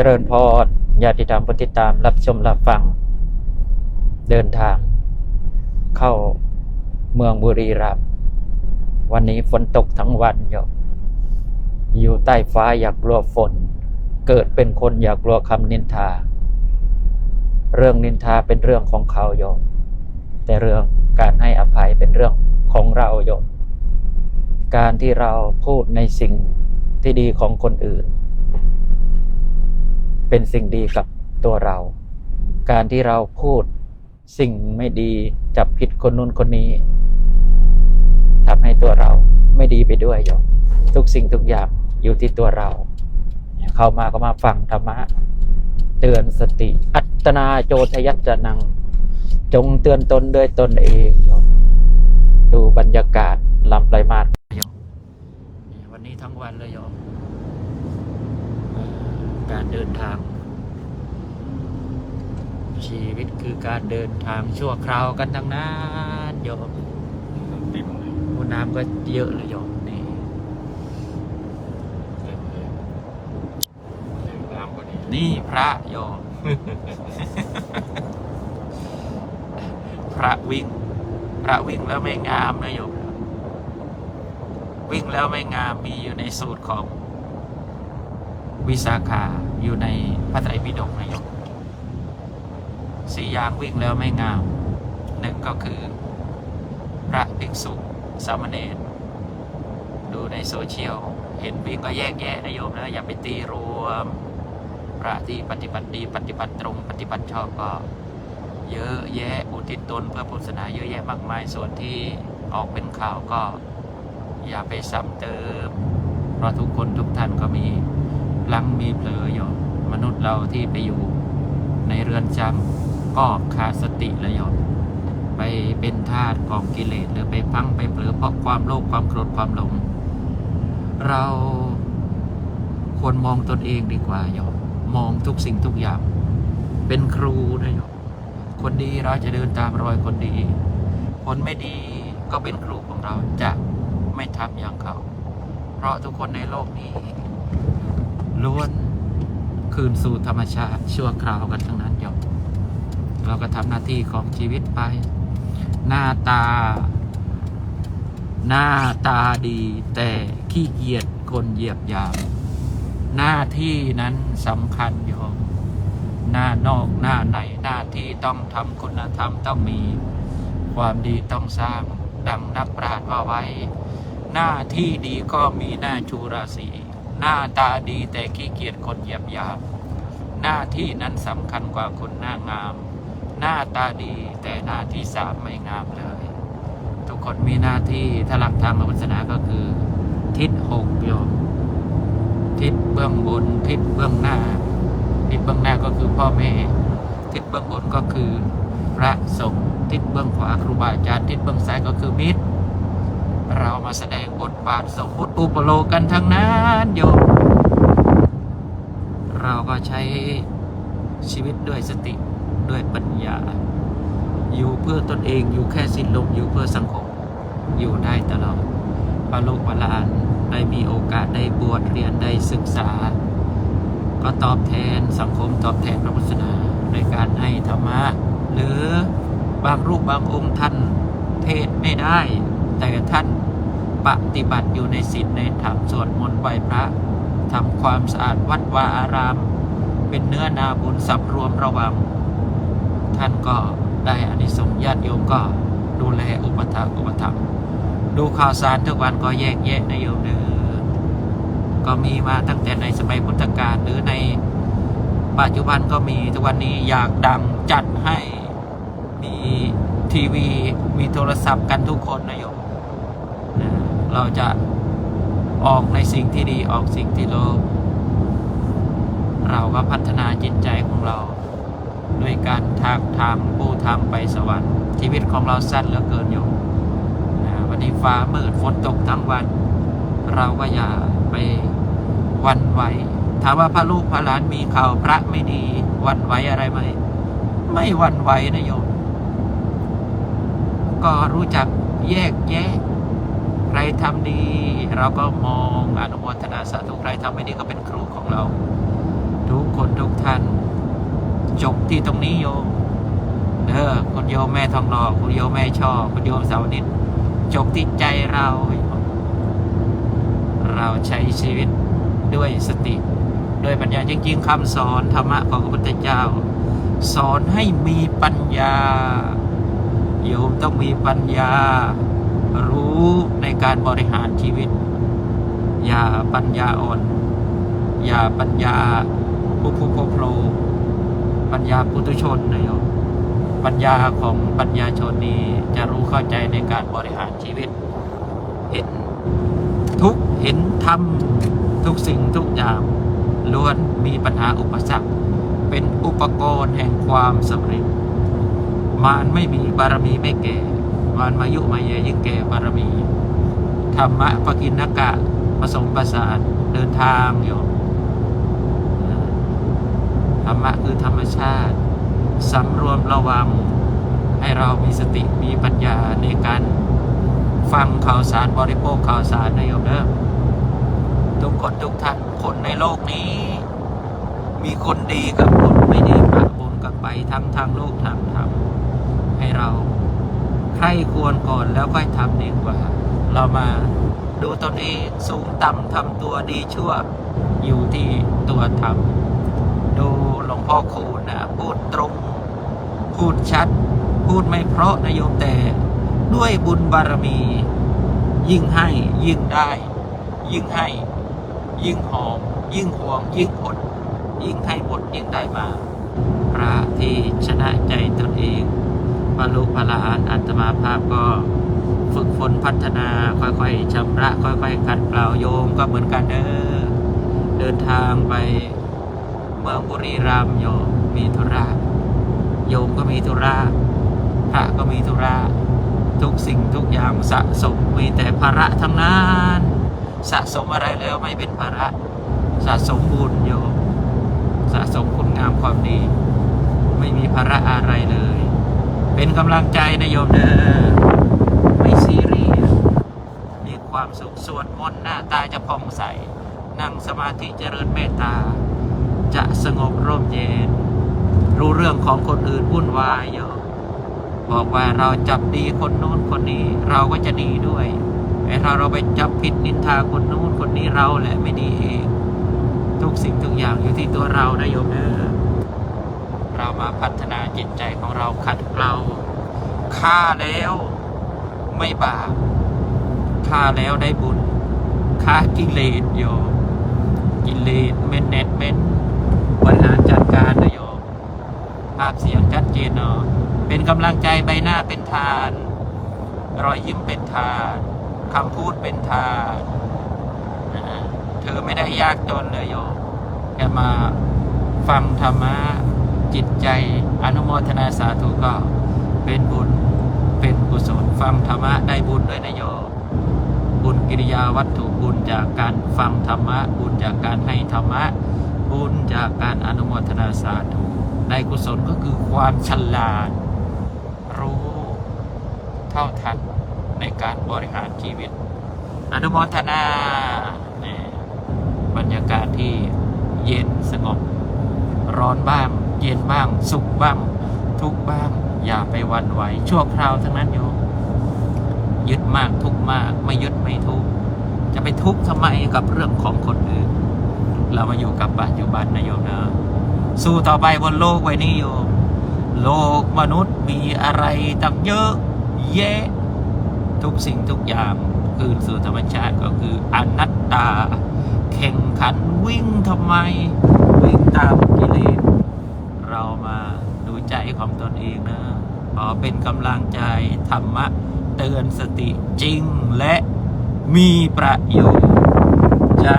จริญพรญาติธรรมผู้ติดตามรับชมรับฟัง เดินทาง เข้าเมืองบุรีรัมย์วันนี้ฝนตกทั้งวันอยู่อยู่ใต้ฟ้าอยากกลัวฝน เกิดเป็นคนอยากกลัวคำนินทา เรื่องนินทาเป็นเรื่องของเขาโยมแต่เรื่องการให้อภัยเป็นเรื่องของเราโยมการที่เราพูดในสิ่งที่ดีของคนอื่น เป็นสิ่งดีกับตัวเรา การที่เราพูดสิ่งไม่ดีจับผิดคนนู้นคนนี้ทำให้ตัวเราไม่ดีไปด้วยโยมทุกสิ่งทุกอย่างอยู่ที่ตัวเรา เข้ามาก็มาฟังธรรมะ เตือนสติ อัตนาโจทยัจจนัง จงเตือนตนด้วยตนเองโยมดูบรรยากาศลำไพมาศโยมวันนี้ทั้งวันเลยโยมเอ่อการเดินทาง ชีวิต คือการเดินทางชั่วคราวกันทั้งนั้นโยมติมเลยมูน้ำก็เยอะเลยโยมนี่เต็มเลยเต็มน้ำพอดีนี่พระโยม พระวิ่ง พระวิ่งแล้วไม่งามนะโยมวิ่งแล้วไม่งามมีอยู่ในสูตรของวิสาขาอยู่ในพระไตรปิฎกนะโยม สี่อย่างวิ่งแล้วไม่งามหนึ่งก็คือ พระภิกษุสามเณรดูในโซเชียล เห็นวิ่งก็แยกแยะนะโยมนะอย่าไปตีรวม พระที่ปฏิบัติดีปฏิบัติตรง ปฏิบัติชอบก็เยอะแยะอุทิศตนเพื่อพุทธศาสนาเยอะแยะมากมายส่วนที่ออกเป็นข่าวก็ อย่าไปซ้ำเติม เพราะทุกคนทุกท่านก็มีพลังมีเผลออยู่มนุษย์เราที่ไปอยู่ในเรือนจำ ก็ขาดสติเลยโยมไปเป็นทาสของกิเลสหรือไปพังไปเผลอเพราะความโลภความโกรธความหลง เราควรมองตนเองดีกว่าโยมมองทุกสิ่งทุกอย่าง เป็นครูนะโยมคนดีเราจะเดินตามรอยคนดี คนไม่ดีก็เป็นครูของเราจะไม่ทำอย่างเขา เพราะทุกคนในโลกนี้ล้วนคืนสู่ธรรมชาติชั่วคราวกันทั้งนั้นโยม เราก็ทำหน้าที่ของชีวิตไป หน้าตา หน้าตาดี แต่ขี้เกียจคนเหยียบยามหน้าที่นั้นสำคัญโยมหน้านอกหน้าในหน้าที่ต้องทำคุณธรรมต้องมีความดีต้องสร้างดังนักปราชญ์ว่าไว้ หน้าที่ดีก็มีหน้าชูราศีหน้าตาดีแต่ขี้เกียจคนเหยียบยามหน้าที่นั้นสำคัญกว่าคนหน้างาม หน้าตาดีแต่หน้าที่สามไม่งามเลย ทุกคนมีหน้าที่ถ้าหลักทางพระพุทธศาสนาก็คือ ทิศหกโยมทิศเบื้องบน ทิศเบื้องหน้า ทิศเบื้องหน้าก็คือพ่อแม่ ทิศเบื้องบนก็คือพระสงฆ์ทิศเบื้องขวาครูบาอาจารย์ทิศเบื้องซ้ายก็คือมิตร เรามาแสดงบทบาทสมมุติอุปโลกกันทั้งนั้นโยมเราก็ใช้ชีวิตด้วยสติ ด้วยปัญญา อยู่เพื่อตนเองอยู่แค่สิ้นลมอยู่เพื่อสังคม อยู่ได้ตลอดปาโลกปลานได้มีโอกาสได้บวชเรียนได้ศึกษา ก็ตอบแทนสังคมตอบแทนพระพุทธศาสนาในการให้ธรรมะ หรือบางรูปบางองค์ท่านเทศไม่ได้ แต่ท่านปฏิบัติอยู่ในศีลในธรรมสวดมนต์ไหว้พระทำความสะอาดวัดวาอาราม เป็นเนื้อนาบุญสับรวมระวัง ท่านก็ได้อานิสงส์ญาติโยมก็ดูแลอุปถัมภ์อุปถัมภ์ดูข่าวสารทุกวันก็แยกแยะนะโยมเด้อก็มีมาตั้งแต่ในสมัยพุทธกาลหรือในปัจจุบันก็มีทุกวันนี้อยากดังจัดให้มีทีวีมีโทรศัพท์กันทุกคนนะโยมเราจะออกในสิ่งที่ดีออกสิ่งที่โลภเราก็พัฒนาจิตใจของเรา ด้วยการทางทางปูทางไปสวรรค์ ชีวิตของเราสั้นเหลือเกินโยมนะวันนี้ฟ้ามืดฝนตกทั้งวัน เราก็อย่าไปวันไหวถามว่าพระลูกพระหลานมีข่าวพระไม่ดีวันไหวอะไรไหมไม่วันไหวนะโยม ก็รู้จักแยกแยะใครทำดี เราก็มองอนุโมทนาสาธุใครทำไม่ดีก็เป็นครูของเรา ทุกคนทุกท่าน จบที่ตรงนี้โยมเด้อคุณโยมแม่ทองหล่อคุณโยมแม่ช่อคุณโยมสาวนิดจบที่ใจเรา เราใช้ชีวิตด้วยสติ ด้วยปัญญาจริงๆคำสอนธรรมะของพระพุทธเจ้า สอนให้มีปัญญา โยมต้องมีปัญญา รู้ในการบริหารชีวิต อย่าปัญญาอ่อน อย่าปัญญาผู้ผู้โพโล ปัญญาปุถุชนนะโยมปัญญาของปัญญาชนนี้จะรู้เข้าใจในการบริหารชีวิต เห็นทุกเห็นธรรมทุกสิ่งทุกอย่างล้วนมีปัญหาอุปสรรค เป็นอุปกรณ์แห่งความสำเร็จ มารไม่มีบารมีไม่แก่ มารมายุมาเยยิ่งแก่บารมี ธรรมะปกินนกะผสมประสานเดินทางอยู่ธ รรมะคือธรรมชาติสำรวมระวัง ให้เรามีสติมีปัญญาในการฟังข่าวสารบริโภคข่าวสารนะโยมเด้อทุกคนทุกท่านคนในโลกนี้ มีคนดีกับคนไม่ดีปะปนกันไปทั้งทางโลกทางธรรมให้เราใครควรก่อนแล้วค่อยทำดีกว่า เรามาดูตนเองสูงต่ำทำตัวดีชั่ว อยู่ที่ตัวทำ พ่อคูณนะพูดตรง พูดชัด พูดไม่เพราะนโยมแต่ ด้วยบุญบารมี ยิ่งให้ยิ่งได้ ยิ่งให้ ยิ่งหอม ยิ่งห่วง ยิ่งอดยิ่งให้หมดยิ่งได้มา พระที่ชนะใจตนเองบรรลุพระอรหันต์อัตมาภาพก็ฝึกฝนพัฒนาค่อยๆชำระ ค่อยๆขัดเกลาโยมก็เหมือนกันเด้อเดินทางไป เมืองบุรีรัมย์โยมมีธุระโยมก็มีธุระพระก็มีธุระทุกสิ่งทุกอย่างสะสมมีแต่ภาระทั้งนั้นสะสมอะไรแล้วไม่เป็นภาระ สะสมบุญโยมสะสมคุณงามความดี ไม่มีภาระอะไรเลย เป็นกำลังใจนะโยมเด้อไม่ซีเรียสมีความสุขสวดมนต์หน้าตาจะผ่องใส นั่งสมาธิเจริญเมตตา จะสงบร่มเย็น รู้เรื่องของคนอื่นวุ่นวายโยมบอกว่าเราจับดีคนโน้นคนนี้ เราก็จะดีด้วยแต่ถ้าเราไปจับผิดนินทาคนโน้นคนนี้เราแหละไม่ดีเอง ทุกสิ่งทุกอย่างอยู่ที่ตัวเรานะโยมเด้อเรามาพัฒนาจิตใจของเราขัดเกลาฆ่าแล้วไม่บาปฆ่าแล้วได้บุญฆ่ากิเลสโยมกิเลสเมนเน็ตเมน บริหารจัดการนะโยมภาพเสียงชัดเจนเนาะเป็นกำลังใจใบหน้าเป็นทาน รอยยิ้มเป็นทานคำพูดเป็นทานเธอไม่ได้ยากจนเลยโยมแค่มาฟังธรรมะจิตใจอนุโมทนาสาธุก็เป็นบุญเป็นกุศลฟังธรรมะได้บุญด้วยนะโยมบุญกิริยาวัตถุบุญจากการฟังธรรมะบุญจากการให้ธรรมะ บุญจากการอนุโมทนาสาธุได้กุศลก็คือความฉลาด รู้เท่าทันในการบริหารชีวิต อนุโมทนาบรรยากาศที่เย็นสงบ ร้อนบ้าง เย็นบ้าง สุขบ้าง ทุกบ้าง อย่าไปวันไหว ชั่วคราวทั้งนั้นโยมยึดมากทุกมาก ไม่ยึดไม่ทุก จะไปทุกข์ทำไมกับเรื่องของคนอื่น เรามาอยู่กับปัจจุบันนะโยมนะสู้ต่อไปบนโลกไว้นี่โยมโลกมนุษย์มีอะไรตั้งเยอะแยะทุกสิ่งทุกอย่างคืนสู่ธรรมชาติก็คืออนัตตา แข่งขันวิ่งทำไม วิ่งตามกิเลสเรามาดูใจของตนเองนะขอเป็นกำลังใจธรรมะ เตือนสติจริงและมีประโยชน์จะ